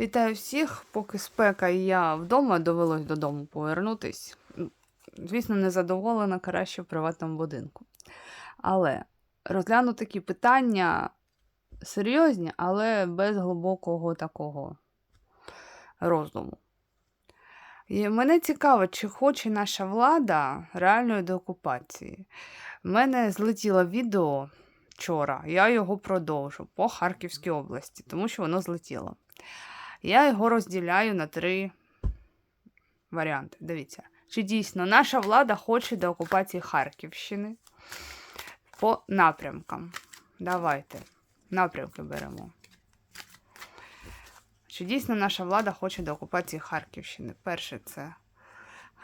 Вітаю всіх, поки спека і я вдома довелось додому повернутись. Звісно, не задоволена краще в приватному будинку. Але розгляну такі питання серйозні, але без глибокого такого роздуму. І мене цікаво, чи хоче наша влада реальної деокупації. У мене злетіло відео вчора, я його продовжу по Харківській області, тому що воно злетіло. Я його розділяю на три варіанти. Дивіться, чи дійсно наша влада хоче деокупації Харківщини по напрямкам. Давайте напрямки беремо. Чи дійсно наша влада хоче деокупації Харківщини? Перше це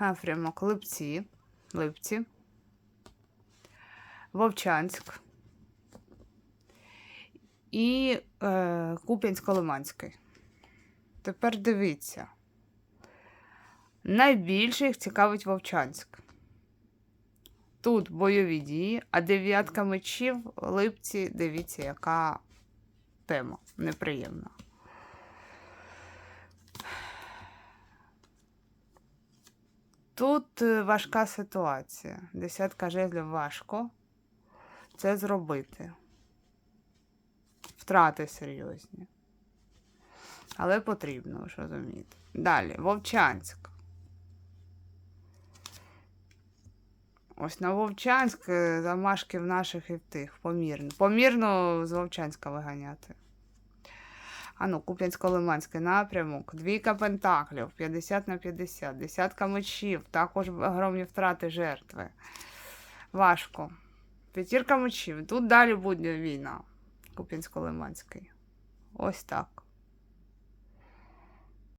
напрямок Липці, Липці, Вовчанськ і е, Куп'янсько-Лиманський. Тепер дивіться. Найбільше їх цікавить Вовчанськ. Тут бойові дії, а дев'ятка мечів, в липці, дивіться, яка тема неприємна. Тут е, важка ситуація. Десятка жезлів важко це зробити. Втрати серйозні. Але потрібно, ж розумієте. Далі, Вовчанськ. Ось на Вовчанськ е, замашки в наших і в тих. Помірно. Помірно з Вовчанська виганяти. А ну, Куп'янсько-Лиманський напрямок. Двійка пентаклів, 50 на 50, десятка мечів, також огромні втрати жертви. Важко. П'ятірка мечів. Тут далі буде війна. Куп'янсько-Лиманський. Ось так.